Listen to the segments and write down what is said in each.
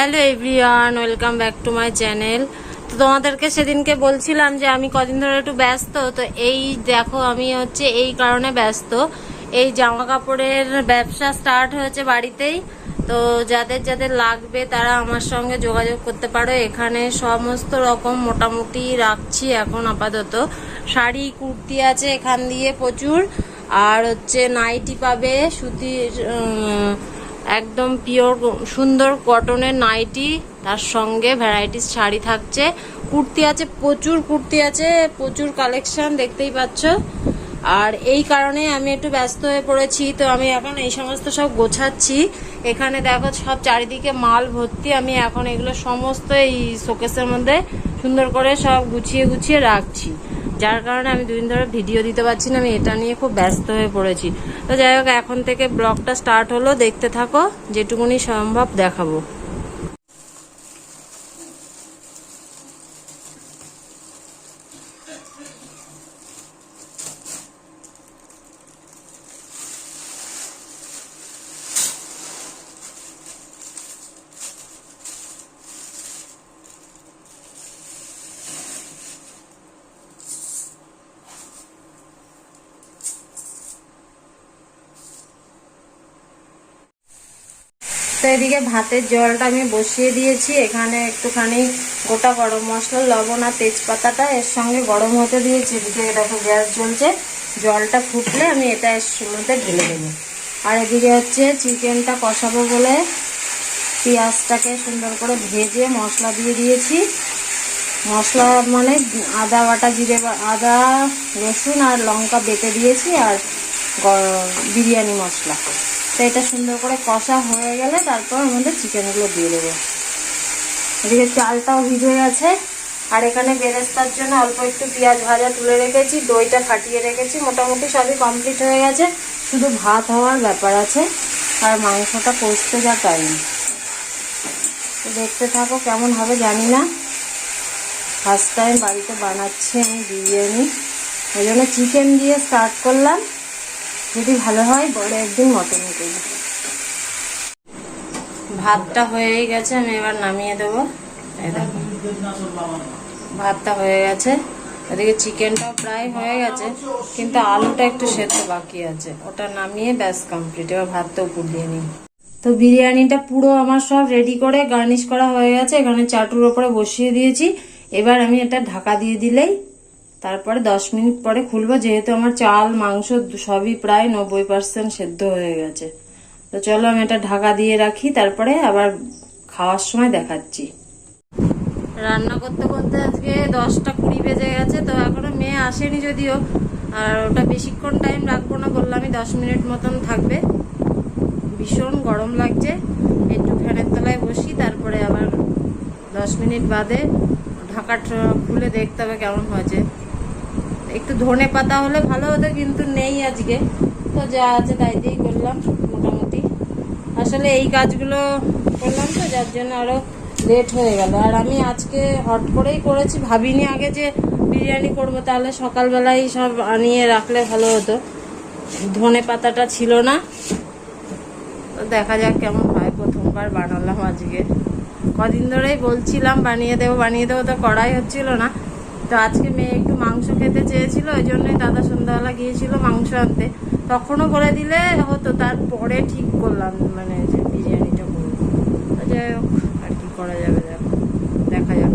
Hello everyone, welcome back to my channel. তো তোমাদেরকে সেদিনকে বলছিলাম যে আমি কদিন ধরে একটু ব্যস্ত, তো এই দেখো আমি হচ্ছে এই কারণে ব্যস্ত। এই জামা কাপড়ের ব্যবসা স্টার্ট হয়েছে বাড়িতেই, তো যাদের যাদের লাগবে তারা আমার সঙ্গে যোগাযোগ করতে পারো। এখানে সমস্ত রকম মোটামুটি রাখছি এখন আপাতত। শাড়ি, কুর্তি আছে এখান দিয়ে প্রচুর। আর হচ্ছে নাইটি পাবে, সুতির একদম পিওর সুন্দর কটনের নাইটি তার সঙ্গে ভ্যারাইটিস শাড়ি থাকছে। কুর্তি আছে, প্রচুর কুর্তি আছে, প্রচুর কালেকশন দেখতেই পাচ্ছ। আর এই কারণে আমি একটু ব্যস্ত হয়ে পড়েছি, তো আমি এখন এই সমস্ত সব গোছাচ্ছি। এখানে দেখো সব চারিদিকে মাল ভর্তি, আমি এখন এগুলো সমস্ত এই শোকেসের মধ্যে সুন্দর করে সব গুছিয়ে গুছিয়ে রাখছি। যার কারণে আমি দুদিন ধরে ভিডিও দিতে পারছি না, আমি এটা নিয়ে খুব ব্যস্ত হয়ে পড়েছি। তো যাই হোক, এখন থেকে ব্লগটা স্টার্ট হলো, দেখতে থাকো, যেটুকুনি সম্ভব দেখাবো। তো এদিকে ভাতের জলটা আমি বসিয়ে দিয়েছি। এখানে একটুখানি গোটা গরম মশলা, লবণ আর তেজপাতাটা এর সঙ্গে গরম হতে দিয়েছি। এদিকে দেখো গ্যাস জ্বলছে। জলটা ফুটলে আমি এটা এর মধ্যে ঢেলে দেবো। আর এদিকে হচ্ছে চিকেনটা কষাবো বলে পেঁয়াজটাকে সুন্দর করে ভেজে মশলা দিয়ে দিয়েছি। মশলা মানে আদা, বাটা, জিরে আদা, রসুন আর লঙ্কা বেটে দিয়েছি আর বিরিয়ানি মশলা। তো এটা সুন্দর করে কষা হয়ে গেলে তারপর মধ্যে চিকেনগুলো দিয়ে দেবো। এদিকে চালটাও ভিজে গেছে। আর এখানে বেরেস্তার জন্য অল্প একটু পেঁয়াজ ভাজা তুলে রেখেছি, দইটা ফাটিয়ে রেখেছি, মোটামুটি সবই কমপ্লিট হয়ে গেছে। শুধু ভাত হওয়ার ব্যাপার আছে, আর মাংসটা কষতে যা টাইম দেখতে থাকো কেমন হবে, জানি না। ফার্স্ট টাইম বাড়িতে বানাচ্ছি আমি বিরিয়ানি। ওই জন্য চিকেন দিয়ে স্টার্ট করলাম। যদি ভালো হয়, বড় একদিন মটন করব ভাতটা হয়েই গেছে, আমি এবার নামিয়ে দেবো। ভাতটা হয়ে গেছে। এদিকে চিকেনটাও প্রায় হয়ে গেছে, কিন্তু আলুটা একটু সেদ্ধ বাকি আছে। ওটা নামিয়ে ব্যাস কমপ্লিট এবার ভাতটা উপর দিয়ে নিই। তো বিরিয়ানিটা পুরো আমার সব রেডি করে গার্নিশ করা হয়ে গেছে। এখানে চাটুর ওপরে বসিয়ে দিয়েছি। এবার আমি এটা ঢাকা দিয়ে দিলেই তারপরে দশ মিনিট পরে খুলবো, যেহেতু আমার চাল, মাংস সবই প্রায় নব্বই পার্সেন্ট সেদ্ধ হয়ে গেছে। তো চলো আমি এটা ঢাকা দিয়ে রাখি, তারপরে আবার খাওয়ার সময় দেখাচ্ছি। রান্না করতে করতে আজকে দশটা কুড়ি বেজে গেছে, তো এখনও মেয়ে আসেনি যদিও, আর ওটা বেশিক্ষণ টাইম রাখব না বললামই দশ মিনিট মতন থাকবে। ভীষণ গরম লাগছে, একটু ফ্যানের তলায় বসি, তারপরে আবার দশ মিনিট বাদে ঢাকাটা খুলে দেখতে হবে কেমন হয়েছে। একটু ধনে পাতা হলে ভালো হতো, কিন্তু নেই আজকে। তো যা আছে তাই দিয়েই করলাম, মোটামুটি। আসলে এই কাজগুলো করলাম তো, যার জন্য আরও লেট হয়ে গেল। আর আমি আজকে হট করেই করেছি, ভাবিনি আগে যে বিরিয়ানি করব, তাহলে সকালবেলায় সব আনিয়ে রাখলে ভালো হতো। ধনে পাতাটা ছিল না। তো দেখা যাক কেমন হয়, প্রথমবার বানালাম আজকে। কদিন ধরেই বলছিলাম, বানিয়ে দেবো বানিয়ে দেবো তো করাই হচ্ছিল না। তো আজকে মেয়ে একটু মাংস খেতে চেয়েছিল, ওই জন্যই দাদা সন্ধ্যাবেলা গিয়েছিল মাংস আনতে। তখনও বলে দিলে হতো, তারপরে ঠিক করলাম মানে যে বিরিয়ানিটা করব। যাই হোক, আর কি করা যাবে দেখা যাক।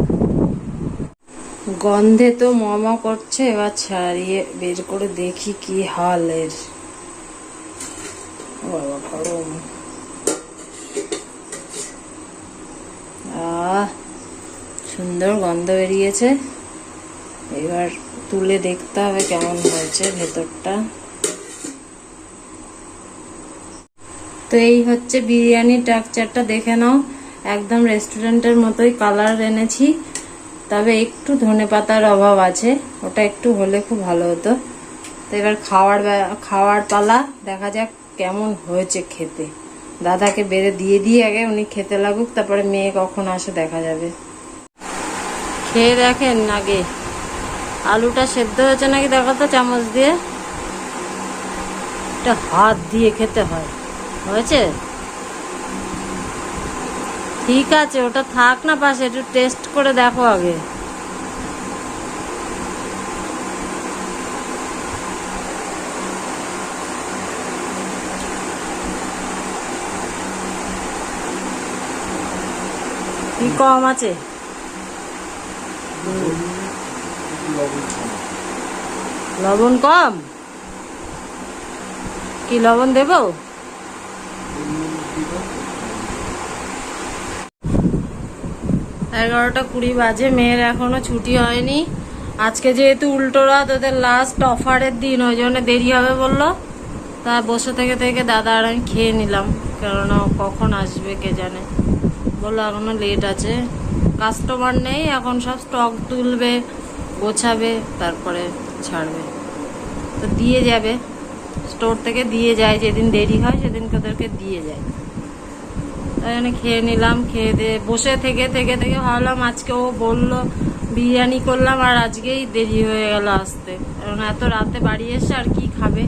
গন্ধে তো মমা করছে, এবার ছাড়িয়ে বের করে দেখি কি হাল এর বাবা সুন্দর গন্ধ বেরিয়েছে। এবার তুলে দেখতে হবে কেমন হয়েছে ভেতরটা। তো এই হচ্ছে বিরিয়ানির টাকচারটা দেখে নাও। একদম রেস্টুরেন্টের মতোই কালার এনেছি। তবে একটু ধনে পাতার অভাব আছে, ওটা একটু হলে খুব ভালো হতো। তো এবার খাওয়ার খাওয়ার পালা, দেখা যাক কেমন হয়েছে খেতে। দাদাকে বেড়ে দিয়ে দিয়ে আগে উনি খেতে লাগুক, তারপরে মেয়ে কখন আসে দেখা যাবে। খেয়ে দেখেন আগে। আলুটা সেদ্ধ হয়েছে নাকি দেখো তো চামচ দিয়ে? এটা হাত দিয়ে খেতে হয়। হয়েছে? ঠিক আছে, ওটা থাক না পাশে, একটু টেস্ট করে দেখো আগে। কম আছে? লবণ কম? কি লবণ দেবো? এগারোটা কুড়ি বাজে, মেয়ের এখনও ছুটি হয়নি। আজকে যেহেতু উল্টো রাত, ওদের লাস্ট অফারের দিন, ওই জন্য দেরি হবে বলল। তা বসে থেকে থেকে দাদা আর আমি খেয়ে নিলাম, কেননা কখন আসবে কে জানে। বলল এখনও লেট আছে। কাস্টমার নেই, এখন সব স্টক তুলবে। গোছাবে, তারপরে ছাড়বে। তো দিয়ে যাবে। স্টোর থেকে দিয়ে যায়, যেদিন দেরি হয় সেদিনকে ওদেরকে দিয়ে যায়। তাই জন্য খেয়ে নিলাম, খেয়ে দিয়ে বসে থেকে থেকে থেকে ভাবলাম আজকে ও বলল, বিরিয়ানি করলাম আর আজকেই দেরি হয়ে গেল আসতে। কারণ এত রাতে বাড়ি এসে আর কি খাবে?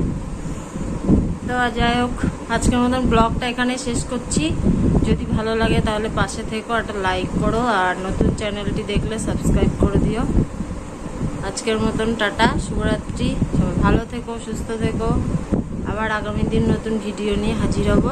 তো যাই হোক, আজকের মতন ব্লগটা এখানে শেষ করছি। যদি ভালো লাগে তাহলে পাশে থেকো, একটা লাইক করো আর নতুন চ্যানেলটি দেখলে সাবস্ক্রাইব করে দিও। আজকের মতন টাটা, শুভরাত্রি। সবাই ভালো থেকো, সুস্থ থেকো। আবার আগামী দিন নতুন ভিডিও নিয়ে হাজির হব।